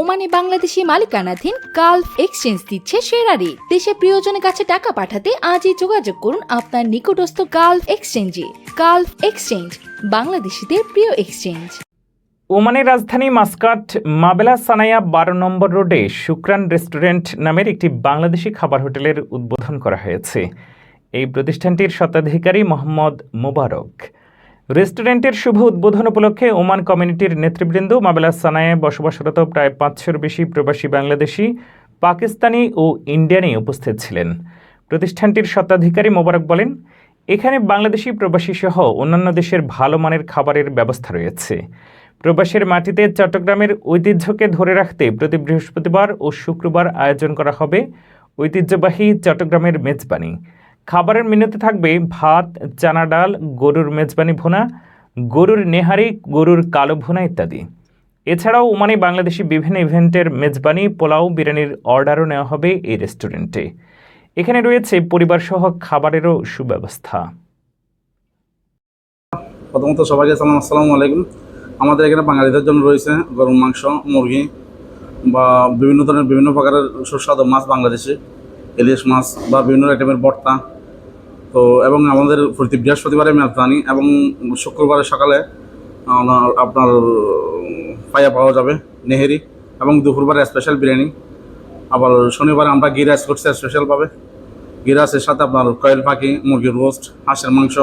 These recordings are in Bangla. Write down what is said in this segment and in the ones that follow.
ওমানে বাংলাদেশি মালিকানাধীন গালফ এক্সচেঞ্জ দিচ্ছে সেরা রেট দেশে প্রিয়জনের কাছে টাকা পাঠাতে আজই যোগাযোগ করুন আপনার নিকটস্থ গালফ এক্সচেঞ্জে। গালফ এক্সচেঞ্জ, বাংলাদেশিদের প্রিয় এক্সচেঞ্জ। ওমানের রাজধানী মাস্কাট, মাবেলা সানায়া বারো নম্বর রোডে শুক্রান রেস্টুরেন্ট নামের একটি বাংলাদেশি খাবার হোটেলের উদ্বোধন করা হয়েছে। এই প্রতিষ্ঠানটির স্বত্বাধিকারী মোহাম্মদ মোবারক। রেস্টুরেন্টের শুভ উদ্বোধন উপলক্ষে ওমান কমিউনিটির নেতৃবৃন্দ মাবেলা সানায়ায় বসবাসরত প্রায় পাঁচশোর বেশি প্রবাসী বাংলাদেশি, পাকিস্তানি ও ইন্ডিয়ানি উপস্থিত ছিলেন। প্রতিষ্ঠানটির স্বত্বাধিকারী মোবারক বলেন, এখানে বাংলাদেশি প্রবাসী সহ অন্যান্য দেশের ভালো মানের খাবারের ব্যবস্থা রয়েছে। প্রবাসের মাটিতে চট্টগ্রামের ঐতিহ্যকে ধরে রাখতে প্রতি বৃহস্পতিবার ও শুক্রবার আয়োজন করা হবে ঐতিহ্যবাহী চট্টগ্রামের মেজবানি। খাবারের মেনুতে থাকবে ভাত, চানা ডাল, গরুর মেজবানি ভোনা, গরুর নেহারি, গরুর কালো ভোনা ইত্যাদি। এছাড়াও ওমানে বাংলাদেশি বিভিন্ন ইভেন্টের মেজবানি, পোলাও, বিরিয়ানির অর্ডারও নেওয়া হবে এই রেস্টুরেন্টে। এখানে রয়েছে পরিবারসহ খাবারেরও সুব্যবস্থা। প্রথমত সবাইকে সালাম আসসালামু আলাইকুম। আমাদের এখানে বাঙালিদের জন্য রয়েছে গরুর মাংস, মুরগি বা বিভিন্ন ধরনের বিভিন্ন প্রকারের সুস্বাদু মাছ বাংলাদেশে। ইলিশ মাছ বা বিভিন্ন আইটেমের ভর্তা তো, এবং আমাদের প্রতি বৃহস্পতিবারে মেজবানি এবং শুক্রবারে সকালে আপনার- পায়া পাওয়া যাবে, নেহেরি, এবং দুপুরবারে স্পেশাল বিরিয়ানি। আবার শনিবারে আমরা গি রাইস করছি স্পেশালভাবে গি রাইসের সাথে আপনার কয়েল পাখি, মুরগির রোস্ট হাঁসের মাংস,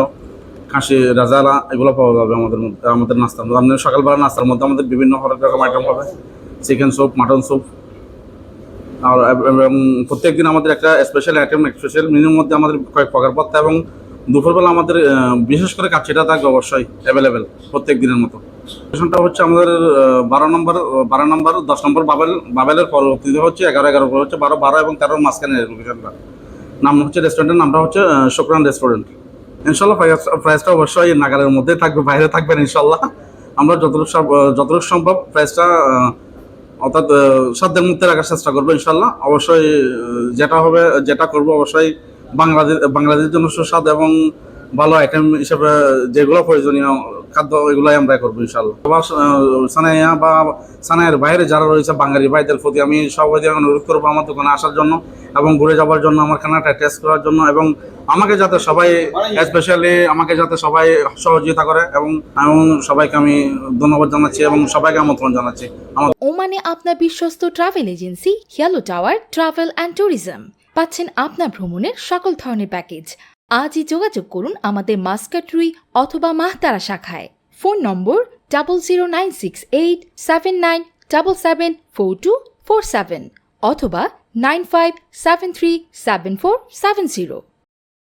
খাসি, রাজারা, এগুলো পাওয়া যাবে আমাদের মধ্যে, আমাদের নাস্তার মধ্যে। আপনি সকালবেলা নাস্তার মধ্যে আমাদের বিভিন্ন রকম আইটেম পাবে চিকেন স্যুপ মাটন স্যুপ আর প্রত্যেক দিন আমাদের একটা স্পেশাল আইটেম স্পেশাল মেনুর মধ্যে আমাদের কয়েক প্রকার পত্তা এবং দুপুরবেলা আমাদের বিশেষ করে কাচ্চিটা থাকবে অবশ্যই অ্যাভেলেবেল প্রত্যেক দিনের মতো লোকেশনটা হচ্ছে আমাদের বারো নম্বর বারো নম্বর, দশ নম্বর বাবেল, বাবেলের পরবর্তীতে হচ্ছে, এগারো এগারো পর হচ্ছে, বারো বারো এবং তেরোর মাঝখানে লোকেশনটা নাম হচ্ছে রেস্টুরেন্টের নামটা হচ্ছে শুক্রান রেস্টুরেন্ট ইনশাল্লাহ প্রাইস প্রাইসটা অবশ্যই নাগালের মধ্যে থাকবে, বাইরে থাকবেন ইনশাল্লাহ আমরা যতটুকু সব- যতটুকু সম্ভব প্রাইসটা অর্থাৎ সাধ্যের মধ্যে রাখার চেষ্টা করব ইনশাল্লাহ অবশ্যই যেটা হবে, যেটা করব অবশ্যই বাংলাদেশ বাংলাদেশের জন্য সুস্বাদ এবং ভালো আইটেম হিসেবে যেগুলো প্রয়োজনীয় খাদ্য এগুলোই আমরা করব ইনশাল্লাহ সানাইয়া বা সানাইয়ের বাইরে যারা রয়েছে, বাঙালি ভাইদের প্রতি আমি সবাই অনুরোধ করব আমার দোকানে আসার জন্য এবং ঘুরে যাওয়ার জন্য, আমার খানাটা টেস্ট করার জন্য এবং আমাকে যাতে সবাই স্পেশালি আমাকে যাতে সবাই সহযোগিতা করে এবং এবং সবাইকে আমি ধন্যবাদ জানাচ্ছি এবং সবাইকে আমন্ত্রণ জানাচ্ছি। আমার ওমানে আপনার বিশ্বস্ত ট্রাভেল এজেন্সি হিয়ালো টাওয়ার ট্রাভেল অ্যান্ড ট্যুরিজম পাচ্ছেন আপনার ভ্রমণের সকল ধরনের প্যাকেজ আজই যোগাযোগ করুন আমাদের মাস্কাটরুই অথবা মাহতারা শাখায়। Phone number double zero nine six eight seven nine double seven four two four seven অথবা nine five seven three seven four seven zero